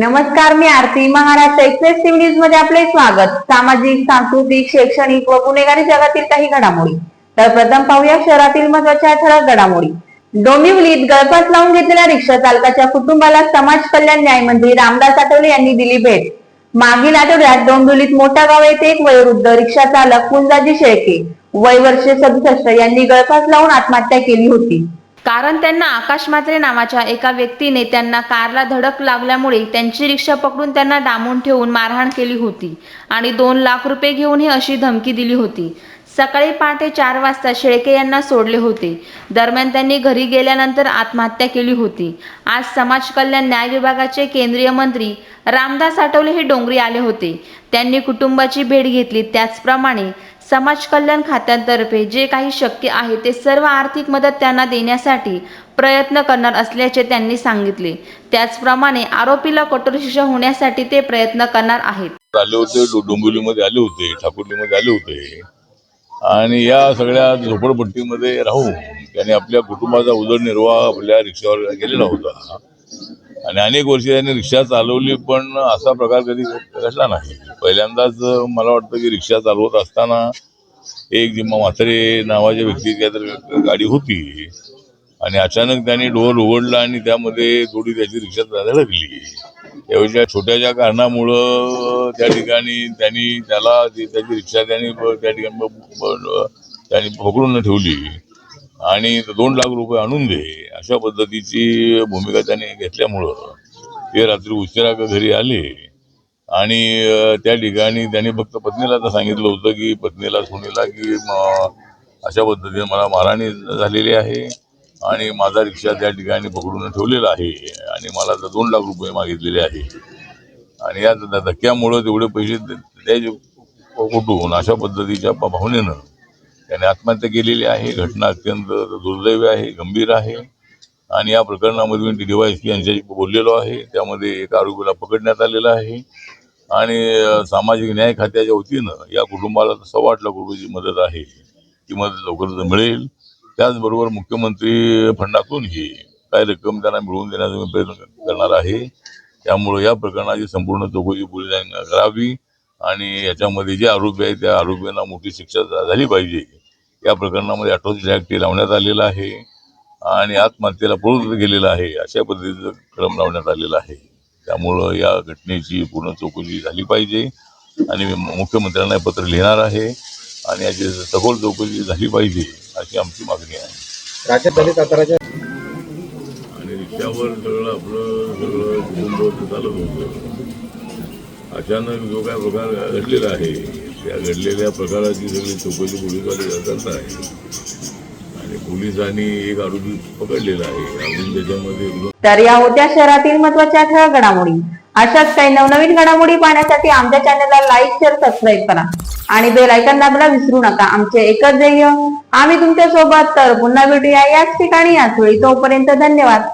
नमस्कार मी Aarti Maharashtra express TV न्यूजमध्ये आपले स्वागत. सामाजिक सांस्कृतिक शैक्षणिक व गुन्हेगारी जगातील काही घडामोडी. तर प्रथम पाहूया शहरातील महत्त्वाच्या ठळक घडामोडी. डोंबिवलीत गळफास लावून घेतलेल्या रिक्षा चालकाच्या कुटुंबाला समाज कल्याण न्यायमंत्री रामदास आठवले यांनी दिली भेट. मागील आठवड्यात डोंबिवलीत मोठा गाव येथे एक वयोवृद्ध रिक्षा चालक कुंजाजी शेळके वय वर्षे सदुसष्ट यांनी गळफास लावून आत्महत्या केली होती. कारण त्यांना आकाश म्हात्रे नावाच्या एका व्यक्तीने त्यांना कारला धडक लागल्यामुळे त्यांची रिक्षा पकडून त्यांना डांबून ठेवून मारहाण केली होती आणि दोन लाख रुपये घेऊन ही अशी धमकी दिली होती. सकाळी पहाटे चार वाजता शेळके यांना सोडले होते. दरम्यान त्यांनी घरी गेल्यानंतर आत्महत्या केली होती. आज समाज कल्याण न्याय विभागाचे केंद्रीय मंत्री रामदास आठवले हे डोंगरी आले होते. त्यांनी कुटुंबाची भेट घेतली. त्याचप्रमाणे समाज कल्याण खात्यातर्फे जे काही शक्य आहे ते सर्व आर्थिक मदत त्यांना देण्यासाठी प्रयत्न करणार असल्याचे त्यांनी सांगितले. त्याचप्रमाणे आरोपीला कठोर शिक्षा होण्यासाठी ते प्रयत्न करणार आहेत. आले होते डोंबिवलीमध्ये आले होते ठाकुर्लीमध्ये आले होते. आणि या सगळ्या झोपडपट्टीमध्ये राहून त्याने आपल्या कुटुंबाचा उदरनिर्वाह आपल्या रिक्षावर केलेला होता. आणि अनेक वर्ष त्यांनी रिक्षा चालवली पण असा प्रकार कधी घडला नाही. पहिल्यांदाच मला वाटतं की रिक्षा चालवत असताना एक जिम्मा म्हात्रे नावाच्या व्यक्ती काहीतरी गाडी होती. आणि अचानक त्यांनी डोअर उघडला आणि त्यामध्ये थोडी त्याची रिक्षा धडकली त्यावेळेच्या छोट्याशा कारणामुळं त्या ठिकाणी त्यांनी त्याला त्याची रिक्षा त्यांनी त्या ठिकाणी त्यांनी पकडून ठेवली. आणि दोन लाख रुपये आणून दे. अशा पद्धतीची भूमिका त्याने घेतल्यामुळं ते रात्री उशिरा घरी आले. आणि त्या ठिकाणी त्याने फक्त पत्नीला तर सांगितलं होतं की पत्नीला सुनीला की अशा पद्धतीने मला मारहाणी झालेली आहे आणि माझा रिक्षा त्या ठिकाणी पकडून ठेवलेला आहे आणि मला तर दोन लाख रुपये मागितलेले आहे. आणि या धक्क्यामुळं तेवढे पैसे द्यायचे कुठून अशा पद्धतीच्या प- भावनेनं त्याने आत्महत्या केलेली आहे. घटना अत्यंत दुर्दैवी आहे गंभीर आहे. आणि या प्रकरणामध्ये मी डीवायसी यांच्याशी बोललेलो आहे. त्यामध्ये एका आरोपीला पकडण्यात आलेला आहे. आणि सामाजिक न्याय खात्याच्या वतीनं या कुटुंबाला सव्वा आठ लाख रुपयाची मदत आहे. ती मदत लवकरच मिळेल. त्याचबरोबर मुख्यमंत्री फंडातूनही काही रक्कम त्यांना मिळवून देण्याचा मी प्रयत्न करणार आहे. त्यामुळे या प्रकरणाची संपूर्ण चौकशी पोलिसांनी करावी. आणि याच्यामध्ये जे आरोपी आहेत त्या आरोपींना मोठी शिक्षा झाली पाहिजे. या प्रकरणामध्ये अठराशे ॲक्ट लावण्यात आलेला आहे आणि आत्महत्येला प्रवृत्त केलेलं आहे. अशा पद्धतीचं कलम लावण्यात आलेलं आहे. त्यामुळं या घटनेची पूर्ण चौकशी झाली पाहिजे आणि मुख्यमंत्र्यांना पत्र लिहिणार आहे आणि याची सखोल चौकशी झाली पाहिजे अशी आमची मागणी आहे. राज्यात दलित आधाराच्या आणि रिक्षावर सगळं आपलं सगळं कुटुंब चालत होतं. अचानक जो काय प्रकार घडलेला आहे त्या घडलेल्या प्रकाराची सगळी चौकशी पोलीसवाले करतात आहे. आणि पोलिसांनी एक आरोपी पकडलेला आहे. अजून त्याच्यामध्ये तर या होत्या शहरातील महत्त्वाच्या ठळक घडामोडी. अशाच काही नवनवीन घडामोडी पाहण्यासाठी आमच्या चॅनलला लाईक शेअर सबस्क्राईब करा. आणि बेल ऐकन दाबायला विसरू नका. आमचे एकच ध्येय आम्ही तुमच्यासोबत तर पुन्हा भेटूया याच ठिकाणी याच वेळी. तोपर्यंत धन्यवाद.